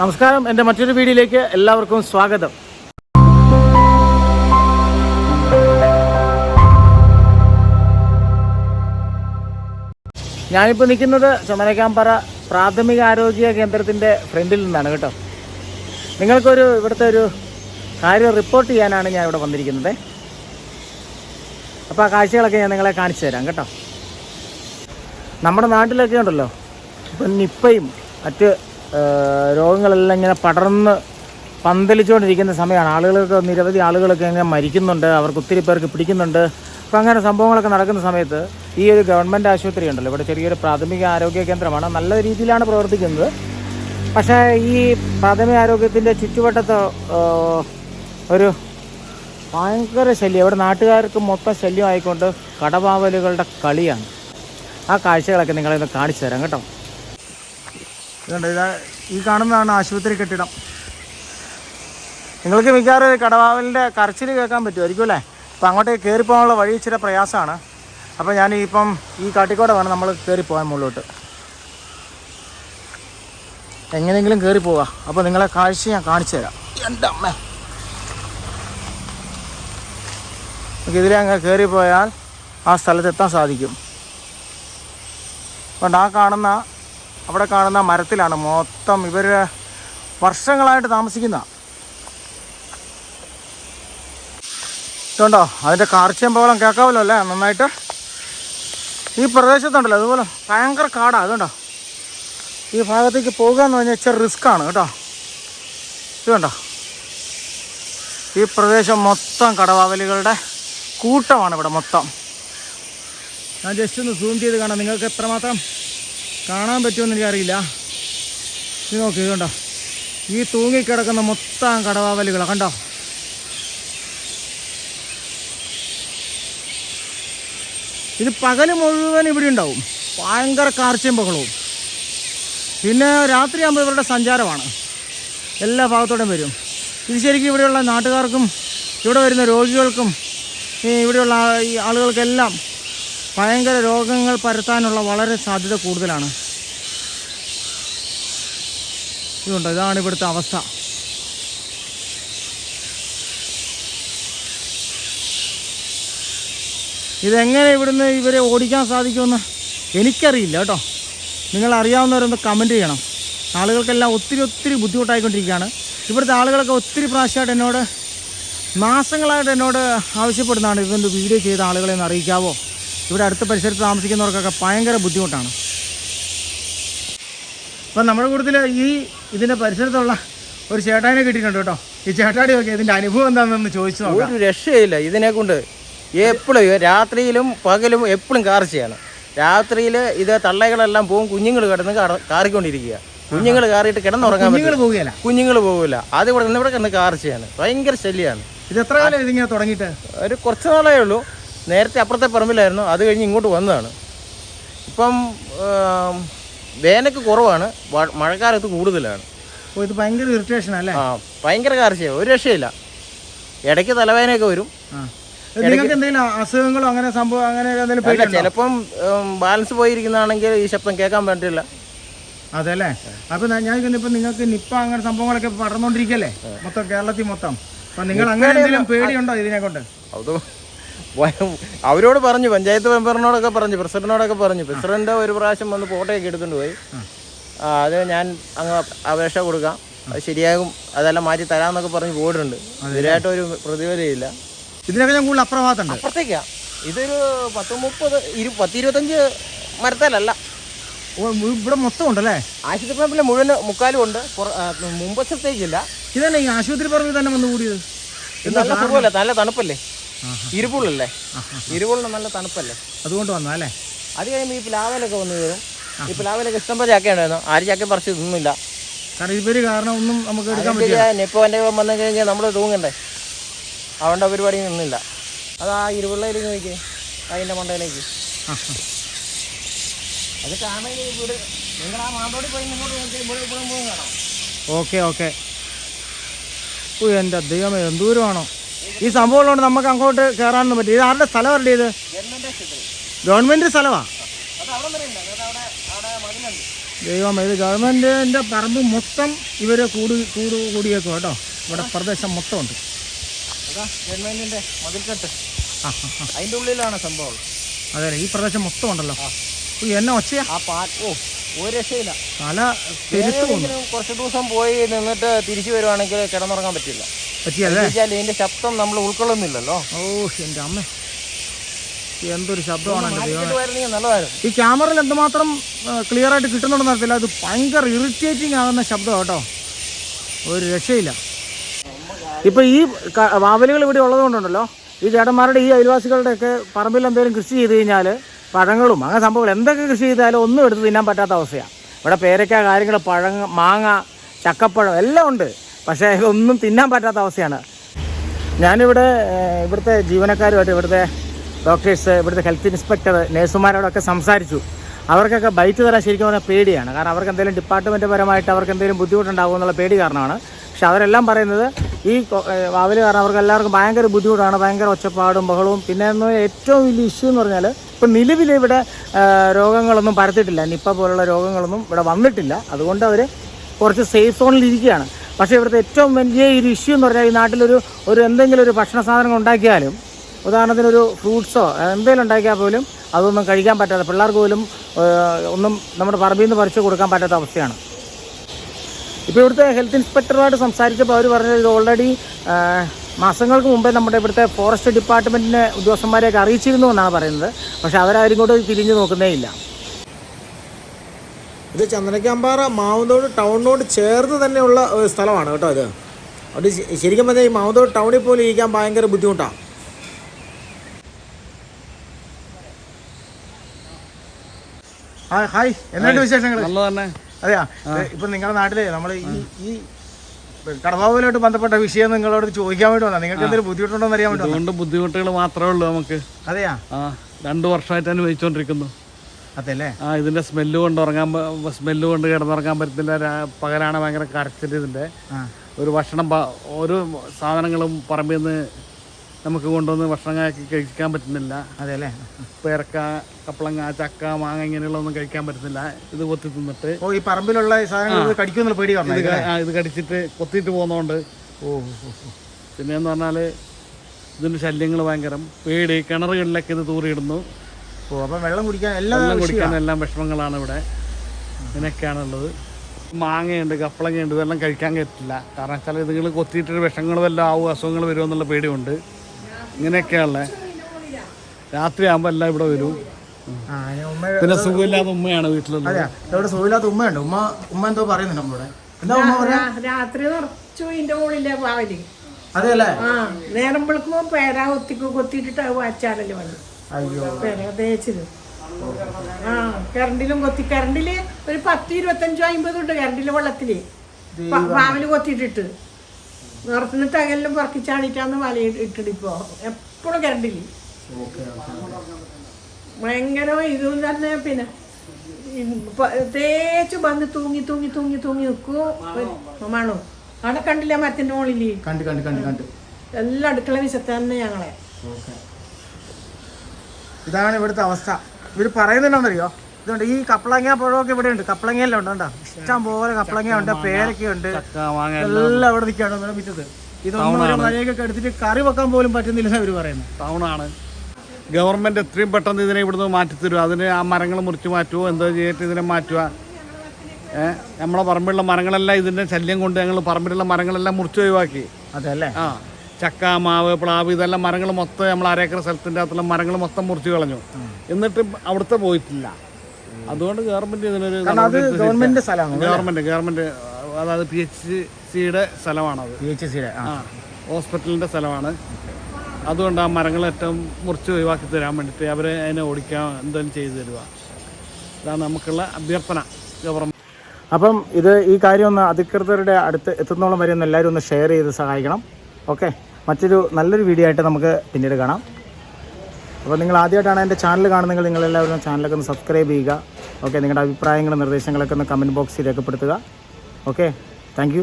നമസ്കാരം. എന്റെ മറ്റൊരു വീഡിയോയിലേക്ക് എല്ലാവർക്കും സ്വാഗതം. ഞാനിപ്പോൾ നിൽക്കുന്നത് ചുമരക്കാമ്പറ പ്രാഥമിക ആരോഗ്യ കേന്ദ്രത്തിന്റെ ഫ്രണ്ടിൽ നിന്നാണ് കേട്ടോ. നിങ്ങൾക്കൊരു ഇവിടുത്തെ ഒരു കാര്യം റിപ്പോർട്ട് ചെയ്യാനാണ് ഞാൻ ഇവിടെ വന്നിരിക്കുന്നത്. അപ്പോൾ ആ കാഴ്ചകളൊക്കെ ഞാൻ നിങ്ങളെ കാണിച്ചു തരാം കേട്ടോ. നമ്മുടെ നാട്ടിലൊക്കെ ഉണ്ടല്ലോ. ഇപ്പം നിപ്പയും മറ്റ് രോഗങ്ങളെല്ലാം ഇങ്ങനെ പടർന്ന് പന്തലിച്ചുകൊണ്ടിരിക്കുന്ന സമയമാണ്. ആളുകൾക്ക് നിരവധി ആളുകളൊക്കെ ഇങ്ങനെ മരിക്കുന്നുണ്ട്. അവർക്ക് ഒത്തിരി പേർക്ക് പിടിക്കുന്നുണ്ട്. അപ്പം അങ്ങനെ സംഭവങ്ങളൊക്കെ നടക്കുന്ന സമയത്ത് ഈ ഒരു ഗവൺമെന്റ് ആശുപത്രി ഉണ്ടല്ലോ. ഇവിടെ ചെറിയൊരു പ്രാഥമിക ആരോഗ്യ കേന്ദ്രമാണ്. നല്ല രീതിയിലാണ് പ്രവർത്തിക്കുന്നത്. പക്ഷേ ഈ പ്രാഥമിക ആരോഗ്യത്തിന്റെ ചുറ്റുവട്ടത്ത് ഒരു ഭയങ്കര ശല്യം. ഇവിടെ നാട്ടുകാർക്ക് മൊത്തം ശല്യമായിക്കൊണ്ട് കടവാവലുകളുടെ കളിയാണ്. ആ കാഴ്ചകളൊക്കെ നിങ്ങളെ കാണിച്ചു തരാം കേട്ടോ. ഇതുണ്ട്. ഇതാ ഈ കാണുന്നതാണ് ആശുപത്രി കെട്ടിടം. നിങ്ങൾക്ക് മിക്കവാറും കടവാവലിന്റെ കരച്ചിൽ കേൾക്കാൻ പറ്റുമായിരിക്കും അല്ലേ? അപ്പം അങ്ങോട്ടേക്ക് കയറിപ്പോകാനുള്ള വഴി ഇച്ചിരി പ്രയാസമാണ്. അപ്പോൾ ഞാൻ ഇപ്പം ഈ കാട്ടിക്കോടെ വേണം നമ്മൾ കയറിപ്പോകാൻ മുകളിലോട്ട്. എങ്ങനെയെങ്കിലും കയറി പോവാ. അപ്പോൾ നിങ്ങളെ കാഴ്ച ഞാൻ കാണിച്ചു തരാം. എന്റെ അമ്മ. ഇതിലെ അങ്ങ് കയറിപ്പോയാൽ ആ സ്ഥലത്തെത്താൻ സാധിക്കും. അതുകൊണ്ട് ആ കാണുന്ന അവിടെ കാണുന്ന മരത്തിലാണ് മൊത്തം ഇവർ വർഷങ്ങളായിട്ട് താമസിക്കുന്ന. ഇതുണ്ടോ? അതിന്റെ കാർച്ചയും പോകണം കേൾക്കാമല്ലോ അല്ലേ? നന്നായിട്ട്. ഈ പ്രദേശത്തുണ്ടല്ലോ അതുപോലെ ഭയങ്കര കാടാണ് അതുകൊണ്ടോ ഈ ഭാഗത്തേക്ക് പോകുക എന്ന് പറഞ്ഞാൽ ഇച്ചിരി റിസ്ക്കാണ് കേട്ടോ. ഇതുണ്ടോ? ഈ പ്രദേശം മൊത്തം കടവാവലികളുടെ കൂട്ടമാണ് ഇവിടെ മൊത്തം. ഞാൻ ജസ്റ്റ് ഒന്ന് സൂം ചെയ്ത് കാണാം നിങ്ങൾക്ക് എത്രമാത്രം കാണാൻ പറ്റുമെന്ന് എനിക്കറിയില്ല. ഇത് നോക്കി കണ്ടോ? ഈ തൂങ്ങിക്കിടക്കുന്ന മൊത്തം കടവാവലുകളാണ് കണ്ടോ? ഇത് പകൽ മുഴുവൻ ഇവിടെ ഉണ്ടാവും. ഭയങ്കര കാർച്ചയും ബഹളവും. പിന്നെ രാത്രിയാകുമ്പോൾ ഇവരുടെ സഞ്ചാരമാണ്. എല്ലാ ഭാഗത്തോടെയും വരും. ഇത് ശരിക്കും ഇവിടെയുള്ള നാട്ടുകാർക്കും ഇവിടെ വരുന്ന രോഗികൾക്കും ഇവിടെയുള്ള ഈ ആളുകൾക്കെല്ലാം ഭയങ്കര രോഗങ്ങൾ പരത്താനുള്ള വളരെ സാധ്യത കൂടുതലാണ്. ഇതുണ്ട്? ഇതാണ് ഇവിടുത്തെ അവസ്ഥ. ഇതെങ്ങനെ ഇവിടുന്ന് ഇവരെ ഓടിക്കാൻ സാധിക്കുമെന്ന് എനിക്കറിയില്ല കേട്ടോ. നിങ്ങൾ അറിയാവുന്നവരൊന്ന് കമന്റ് ചെയ്യണം. ആളുകൾക്കെല്ലാം ഒത്തിരി ഒത്തിരി ബുദ്ധിമുട്ടായിക്കൊണ്ടിരിക്കുകയാണ്. ഇവിടുത്തെ ആളുകളൊക്കെ ഒത്തിരി പ്രാവശ്യമായിട്ട് എന്നോട് മാസങ്ങളായിട്ട് എന്നോട് ആവശ്യപ്പെടുന്നതാണ് ഇതൊന്ന് വീഡിയോ ചെയ്ത ആളുകളെ ഒന്ന് അറിയിക്കാവോ? ഇവിടെ അടുത്ത പരിസരത്ത് താമസിക്കുന്നവർക്കൊക്കെ ഭയങ്കര ബുദ്ധിമുട്ടാണ്. അപ്പം നമ്മുടെ കൂട്ടത്തിൽ ഈ ഇതിന്റെ പരിസരത്തുള്ള ഒരു ചേട്ടാനെ കിട്ടിയിട്ടുണ്ട് കേട്ടോ. ഈ ചേട്ടാടി ഒക്കെ ഇതിന്റെ അനുഭവം എന്താണെന്ന് ചോദിച്ചു ഒരു രക്ഷയില്ല ഇതിനെ കൊണ്ട്. എപ്പോഴും രാത്രിയിലും പകലും എപ്പോഴും കാർച്ചയാണ് രാത്രിയിൽ ഇത് തള്ളകളെല്ലാം പോകും കുഞ്ഞുങ്ങൾ കിടന്ന് കാറ- കാറിക്കൊണ്ടിരിക്കുക. കുഞ്ഞുങ്ങൾ കാറിയിട്ട് കിടന്നുറങ്ങാൻ കുഞ്ഞുങ്ങൾ പോകില്ല പോവുകയല്ല. കുഞ്ഞുങ്ങൾ പോകില്ല അത് ഇവിടെ നിന്ന് ഇവിടെ കിടന്ന് കാർച്ചയാണ് ഭയങ്കര ശല്യമാണ് ഇത് എത്ര കാലം ഇതിങ്ങനെ തുടങ്ങിയിട്ട്? ഒരു കുറച്ച് നാളേ ഉള്ളൂ. നേരത്തെ അപ്പുറത്തെ പറമ്പിലായിരുന്നു. അത് കഴിഞ്ഞ് ഇങ്ങോട്ട് വന്നതാണ്. ഇപ്പം വേനക്ക് കുറവാണ്. മഴക്കാലത്ത് കൂടുതലാണ്. ഓ ഇത് ഭയങ്കര ഇറിറ്റേഷൻ അല്ലേ ആ ഭയങ്കര കാർച്ചയാണ് ഒരു രക്ഷയില്ല. ഇടയ്ക്ക് തലവേദനയൊക്കെ വരും. നിങ്ങൾക്ക് എന്തെങ്കിലും അസുഖങ്ങളോ അങ്ങനെ സംഭവം അങ്ങനെ ചിലപ്പം ബാലൻസ് പോയിരിക്കുന്നതാണെങ്കിൽ ഈ ശബ്ദം കേൾക്കാൻ പറ്റില്ല. അതെല്ലേ? അപ്പൊ ഞാൻ ഇപ്പം നിങ്ങൾക്ക് നിപ്പ അങ്ങനെ സംഭവങ്ങളൊക്കെ പടർന്നുകൊണ്ടിരിക്കല്ലേ മൊത്തം കേരളത്തിൽ മൊത്തം. അപ്പൊ നിങ്ങൾ അങ്ങനെ എന്തെങ്കിലും പേടിയുണ്ടോ ഇതിനെ കൊണ്ട് അത് അവരോട് പറഞ്ഞു പഞ്ചായത്ത് മെമ്പറിനോടൊക്കെ പറഞ്ഞു പ്രസിഡന്റിനോടൊക്കെ പറഞ്ഞു. പ്രസിഡന്റ് ഒരു പ്രാവശ്യം വന്ന് ഫോട്ടോയൊക്കെ എടുത്തുകൊണ്ട് പോയി. അത് ഞാൻ അങ്ങ് അപേക്ഷ കൊടുക്കാം. അത് ശരിയാകും അതെല്ലാം മാറ്റി തരാമെന്നൊക്കെ പറഞ്ഞ് പോയിട്ടുണ്ട്. ഇതിലായിട്ട് ഒരു പ്രതിഫലമില്ല. ഇതിനൊക്കെ ഞാൻ കൂടുതൽ അപ്രഭാതമുണ്ട്. അപ്പുറത്തേക്കാ. ഇതൊരു പത്ത് മുപ്പത് ഇരു പത്ത് ഇരുപത്തഞ്ച് മരത്തേലല്ല ഇവിടെ മൊത്തം ഉണ്ടല്ലേ? ആശുപത്രി പറമ്പിലെ മുഴുവൻ മുക്കാലും ഉണ്ട്. ആ, മുമ്പശത്തേക്കില്ല ഇതന്നെ ഈ ആശുപത്രി പറമ്പിൽ തന്നെ വന്ന് കൂടിയത്? ഇത് നല്ല സുഖമല്ലേ നല്ല തണുപ്പല്ലേ? ഇരുപുള്ളല്ലേ? ഇരുപുള്ള നല്ല തണുപ്പല്ലേ? അതുകൊണ്ട് വന്നാ അല്ലേ? അത് കഴിയുമ്പോൾ ഈ പ്ലാവിലൊക്കെ വന്നു കയറും. ഈ പ്ലാവിലൊക്കെ ഇഷ്ടം പോലെ ചക്ക ഉണ്ടായിരുന്നു ആര് ചാക്ക പറിച്ച് തിന്നില്ല കാരണം ഇവർ കാരണം ഒന്നും നമുക്ക് എടുക്കാൻ പറ്റില്ല. ഇപ്പോൾ എന്റെ വന്നു കഴിഞ്ഞാൽ നമ്മൾ തൂങ്ങണ്ടേ? അതുകൊണ്ട് പരിപാടി നിന്നില്ല. അത് ആ ഇരുപുള്ളയിലേക്ക് നോക്കി അതിന്റെ മണ്ടയിലേക്ക്. അത് കാണാൻ ഇവിടെ നിങ്ങൾ ആ മാന്തോടി പോയി ഇങ്ങോട്ട് നോക്കിയാൽ ഇവിടെ ഇവിടെ പോകും കാണാം. Okay okay. എന്റെ ദൈവമേ എന്തൂരമാണോ ഈ സംഭവം ഉള്ളതുകൊണ്ട് നമുക്ക് അങ്ങോട്ട് കയറാനൊന്നും പറ്റില്ല. ഇത് ആരുടെ സ്ഥലമല്ലേ ഇത്? ഗവൺമെന്റ് ഗവൺമെന്റ് സ്ഥലമാ? ദൈവം ഇത് ഗവൺമെന്റിന്റെ പറമ്പ് മൊത്തം ഇവർ കൂടി കൂട് കൂടിയേക്കും കേട്ടോ. ഇവിടെ പ്രദേശം മൊത്തം ഉണ്ട്. ഗവൺമെന്റിന്റെ മതിൽക്കെട്ട്. അതിന്റെ ഉള്ളിലാണ് സംഭവം. അതെ ഈ പ്രദേശം മൊത്തം ഉണ്ടല്ലോ. എന്നെ ഒച്ചയാ? ഓ ഒരു രക്ഷയില്ല. തല പെരുത്ത് പോകുന്നു കുറച്ച് ദിവസം പോയി നിന്നിട്ട് തിരിച്ചു വരുവാണെങ്കിൽ കിടന്നുറങ്ങാൻ പറ്റില്ല. പറ്റിയല്ലേ? എന്നുവെച്ചാൽ ഇതിന്റെ ശബ്ദം നമ്മൾ ഉൾക്കൊള്ളുന്നില്ലല്ലോ. ഓ എന്റെ അമ്മ. എന്തൊരു ശബ്ദമാണ് നല്ലതായിരുന്നു. ഈ ക്യാമറയിൽ എന്തുമാത്രം ക്ലിയർ ആയിട്ട് കിട്ടുന്നുണ്ടെന്ന് അറിയത്തില്ല. അത് ഭയങ്കര ഇറിറ്റേറ്റിംഗ് ആകുന്ന ശബ്ദം കേട്ടോ. ഒരു രക്ഷയില്ല. ഇപ്പൊ ഈ വാവലുകൾ ഇവിടെ ഉള്ളതുകൊണ്ടുണ്ടല്ലോ. ഈ ചേട്ടന്മാരുടെ ഈ അയൽവാസികളുടെ ഒക്കെ പറമ്പിൽ എന്തെങ്കിലും കൃഷി ചെയ്ത് കഴിഞ്ഞാൽ പഴങ്ങളും അങ്ങനെ സംഭവങ്ങൾ എന്തൊക്കെ കൃഷി ചെയ്താലും ഒന്നും എടുത്ത് തിന്നാൻ പറ്റാത്ത അവസ്ഥയാണ് ഇവിടെ പേരക്ക കാര്യങ്ങൾ പഴങ്ങ മാങ്ങ ചക്കപ്പഴം എല്ലാം ഉണ്ട്. പക്ഷേ ഒന്നും തിന്നാൻ പറ്റാത്ത അവസ്ഥയാണ്. ഞാനിവിടെ ഇവിടുത്തെ ജീവനക്കാരുമായിട്ട് ഇവിടുത്തെ ഡോക്ടേഴ്സ് ഇവിടുത്തെ ഹെൽത്ത് ഇൻസ്പെക്ടർ നേഴ്സുമാരോടൊക്കെ സംസാരിച്ചു. അവർക്കൊക്കെ ബൈറ്റ് തരാൻ ശരിക്കും പറഞ്ഞാൽ പേടിയാണ്. കാരണം അവർക്ക് എന്തെങ്കിലും ഡിപ്പാർട്ട്മെന്റ് പരമായിട്ട് അവർക്ക് എന്തെങ്കിലും ബുദ്ധിമുട്ടുണ്ടാകും എന്നുള്ള പേടി കാരണമാണ്. പക്ഷെ അവരെല്ലാം പറയുന്നത് ഈ വാവൽ കാരണം അവർക്ക് എല്ലാവർക്കും ഭയങ്കര ബുദ്ധിമുട്ടാണ്. ഭയങ്കര ഒച്ചപ്പാടും ബഹളവും. പിന്നെ ഏറ്റവും വലിയ ഇഷ്യൂ എന്ന് പറഞ്ഞാൽ ഇപ്പം നിലവിൽ ഇവിടെ രോഗങ്ങളൊന്നും പരത്തിയിട്ടില്ല. നിപ്പ പോലുള്ള രോഗങ്ങളൊന്നും ഇവിടെ വന്നിട്ടില്ല. അതുകൊണ്ട് അവർ കുറച്ച് സേഫ് സോണിൽ ഇരിക്കുകയാണ്. പക്ഷേ ഇവിടുത്തെ ഏറ്റവും വലിയ ഒരു ഇഷ്യൂ എന്ന് പറഞ്ഞാൽ ഈ നാട്ടിലൊരു ഒരു എന്തെങ്കിലും ഒരു ഭക്ഷണ സാധനങ്ങൾ ഉണ്ടാക്കിയാലും ഉദാഹരണത്തിന് ഒരു ഫ്രൂട്ട്സോ എന്തെങ്കിലും ഉണ്ടാക്കിയാൽ പോലും അതൊന്നും കഴിക്കാൻ പറ്റാത്ത പിള്ളേർക്ക് പോലും ഒന്നും നമ്മുടെ പറമ്പിൽ നിന്ന് പറിച്ചു കൊടുക്കാൻ പറ്റാത്ത അവസ്ഥയാണ്. ഇപ്പോൾ ഇവിടുത്തെ ഹെൽത്ത് ഇൻസ്പെക്ടറുമായിട്ട് സംസാരിച്ചപ്പോൾ അവർ പറഞ്ഞത് ഇത് ഓൾറെഡി മാസങ്ങൾക്ക് മുമ്പേ നമ്മുടെ ഇവിടുത്തെ ഫോറസ്റ്റ് ഡിപ്പാർട്ട്മെന്റിനെ ഉദ്യോഗസ്ഥന്മാരെയൊക്കെ അറിയിച്ചിരുന്നു എന്നാണ് പറയുന്നത്. പക്ഷേ അവരാരും കൂടെ തിരിഞ്ഞു നോക്കുന്നേ ഇല്ല. ഇത് ചന്ദനക്കാമ്പാറ മാവുന്തോട് ടൗണിനോട് ചേർന്ന് തന്നെയുള്ള ഒരു സ്ഥലമാണ് കേട്ടോ ഇത്. അത് ശ- ശരിക്കും പറഞ്ഞാൽ ഈ മാവുന്തോട് ടൗണിൽ പോലും ഇരിക്കാൻ ഭയങ്കര ബുദ്ധിമുട്ടാണ് ഹായ് ഹായ്. എന്തുണ്ട് വിശേഷങ്ങൾ അതെയാ? ഇപ്പൊ നിങ്ങളുടെ നാട്ടിലെ നമ്മൾ ഈ ഈ കടവാവിലോട്ട് ബന്ധപ്പെട്ട വിഷയം നിങ്ങളോട് ചോദിക്കാൻ വേണ്ടി വന്നാ നിങ്ങൾക്ക് എന്തെങ്കിലും ബുദ്ധിമുട്ടുണ്ടോ എന്ന് അറിയാൻ വേണ്ടി ബുദ്ധിമുട്ടുകൾ മാത്രമേ ഉള്ളൂ നമുക്ക്. അതെയാ? ആ രണ്ട് വർഷമായിട്ട് തന്നെ അതെല്ലേ ആ ഇതിന്റെ സ്മെല്ല് കൊണ്ട് ഉറങ്ങാൻ സ്മെല്ല് കൊണ്ട് കിടന്നുറങ്ങാൻ പറ്റത്തില്ല. പകലാണ് ഭയങ്കര കരച്ചിൽ ഇതിന്റെ. ഒരു ഭക്ഷണം ഓരോ സാധനങ്ങളും പറമ്പിൽ നിന്ന് നമുക്ക് കൊണ്ടുവന്ന് ഭക്ഷണം ആക്കി കഴിക്കാൻ പറ്റുന്നില്ല. അതെ അല്ലേ പേരക്ക കപ്പളങ്ങ ചക്ക മാങ്ങ ഇങ്ങനെയുള്ള ഒന്നും കഴിക്കാൻ പറ്റുന്നില്ല. ഇത് കൊത്തി തിന്നിട്ട്. ഓ ഈ പറമ്പിലുള്ള സാധനങ്ങൾ കടിക്കുന്നുള്ള പേടി ഇത് കടിച്ചിട്ട് കൊത്തിയിട്ട് പോകുന്നതുകൊണ്ട് ഓ. പിന്നെ ഓ. പിന്നെന്ന് പറഞ്ഞാൽ ഇതിന്റെ ശല്യങ്ങൾ ഭയങ്കരം. പേടി കിണറുകളിലൊക്കെ ഇത് തൂറിയിടുന്നു. ഓ അപ്പം വെള്ളം കുടിക്കാൻ എല്ലാം വെള്ളം കുടിക്കാൻ എല്ലാം വിഷമങ്ങളാണ് ഇവിടെ. ഇതിനൊക്കെയാണുള്ളത് മാങ്ങയുണ്ട് കപ്പളങ്ങയുണ്ട് ഇതെല്ലാം കഴിക്കാൻ പറ്റില്ല. കാരണം വെച്ചാൽ ഇതുങ്ങൾ കൊത്തിയിട്ടൊരു വിഷങ്ങൾ വല്ല ആവും അസുഖങ്ങൾ വരുമെന്നുള്ള പേടിയുണ്ട്. ഇങ്ങനെയൊക്കെയാണല്ലേ രാത്രിയാകുമ്പോൾ എല്ലാം ഇവിടെ വരും. പിന്നെ സുഖമില്ലാത്ത ഉമ്മയാണ് വീട്ടിലുള്ളത്. ഇവിടെ സുഖമില്ലാത്ത ഉമ്മയുണ്ട്. ഉമ്മ ഉമ്മ എന്തോ പറയുന്നുണ്ട് നമ്മളിവിടെ എന്താ ഉമ്മ പറയാ? രാത്രി നിറച്ചു ഇതിന്റെ മുകളിലെ പാവൽ അതെയല്ലേ? ആ നേരം വെളുക്കുമ്പോ പേരാ കൊത്തിക്ക് കൊത്തിയിട്ടിട്ട് വാച്ചാടൽ വന്നു അയ്യോ. തേച്ചത് ആ കറണ്ടിലും കൊത്തി കറണ്ടിൽ ഒരു പത്ത് ഇരുപത്തഞ്ചോ അമ്പതും ഉണ്ട് കറണ്ടിൽ വെള്ളത്തിൽ പാവൽ കൊത്തിയിട്ടിട്ട്. നിറത്തിന് തകലിലും പറക്കിച്ചാണിട്ടാന്ന് വല ഇട്ടിടിപ്പോ എപ്പോഴും കറണ്ടിൽ ഭയങ്കര ഇതും തന്നെ പിന്നെ തേച്ചു വന്ന് തൂങ്ങി തൂങ്ങി തൂങ്ങി തൂങ്ങി നിൽക്കും മണു? അവിടെ കണ്ടില്ല മരത്തിന്റെ മോളിൽ കണ്ട് കണ്ട് കണ്ട് കണ്ട്. എല്ലാം അടുക്കള വിശത്ത് തന്നെ ഞങ്ങളെ. ഇതാണ് ഇവിടുത്തെ അവസ്ഥ. ഇവർ പറയുന്നുണ്ടോന്നറിയോ? ഇതുണ്ട്. ഈ കപ്പളങ്ങ പഴമൊക്കെ ഇവിടെ ഉണ്ട് കപ്പളങ്ങയെല്ലാം ഉണ്ട്. കണ്ടോ? ഇഷ്ടം പോലെ കപ്പളങ്ങ ഉണ്ട് പേരൊക്കെ ഉണ്ട്. എല്ലാം അവിടെ നിൽക്കുകയാണ് മിറ്റത്ത്. ഇത് ഇതൊന്നും ഒരു മഴയൊക്കെ എടുത്തിട്ട് കറി വെക്കാൻ പോലും പറ്റുന്നില്ല അവർ പറയുന്നു ടൗണാണ് ഗവൺമെന്റ് എത്രയും പെട്ടെന്ന് ഇതിനെ ഇവിടുന്ന് മാറ്റിത്തരും. അതിന് ആ മരങ്ങൾ മുറിച്ച് മാറ്റുമോ എന്തോ ചെയ്തിട്ട് ഇതിനെ മാറ്റുക ഏഹ് നമ്മളെ പറമ്പിലുള്ള മരങ്ങളെല്ലാം ഇതിന്റെ ശല്യം കൊണ്ട് ഞങ്ങൾ പറമ്പിലുള്ള മരങ്ങളെല്ലാം മുറിച്ച് ഒഴിവാക്കി. അതെ ആ. ചക്ക മാവ് പ്ലാവ് ഇതെല്ലാം മരങ്ങൾ മൊത്തം നമ്മൾ അരേക്കർ സ്ഥലത്തിന്റെ അകത്തുള്ള മരങ്ങൾ മൊത്തം മുറിച്ച് കളഞ്ഞു. എന്നിട്ട് അവിടുത്തെ പോയിട്ടില്ല. അതുകൊണ്ട് ഗവൺമെന്റ് ഇതിനൊരു ഗവൺമെന്റ് സ്ഥലമാണ് ഗവൺമെന്റ് ഗവൺമെന്റ് അതായത് പി എച്ച് സിയുടെ സ്ഥലമാണത്. പി എച്ച് സിയുടെ ആ. ഹോസ്പിറ്റലിന്റെ സ്ഥലമാണ്. അതുകൊണ്ട് ആ മരങ്ങൾ ഏറ്റവും മുറിച്ച് ഒഴിവാക്കി തരാൻ വേണ്ടിയിട്ട് അവരെ അതിനെ ഓടിക്കാൻ എന്തെങ്കിലും ചെയ്തു തരിക. ഇതാണ് നമുക്കുള്ള അഭ്യർത്ഥന ഗവൺമെന്റ് അപ്പം ഇത് ഈ കാര്യം ഒന്ന് അധികൃതരുടെ അടുത്ത് എത്തുന്നോളം വരെ ഒന്ന് എല്ലാവരും ഒന്ന് ഷെയർ ചെയ്ത് സഹായിക്കണം. ഓക്കെ? മറ്റൊരു നല്ലൊരു വീഡിയോ ആയിട്ട് നമുക്ക് പിന്നീട് കാണാം. അപ്പോൾ നിങ്ങൾ ആദ്യമായിട്ടാണ് എന്റെ ചാനൽ കാണുന്നെങ്കിൽ നിങ്ങളെല്ലാവരും ചാനലൊക്കെ ഒന്ന് സബ്സ്ക്രൈബ് ചെയ്യുക. ഓക്കെ നിങ്ങളുടെ അഭിപ്രായങ്ങളും നിർദ്ദേശങ്ങളൊക്കെ ഒന്ന് കമന്റ് ബോക്സിൽ രേഖപ്പെടുത്തുക. Okay thank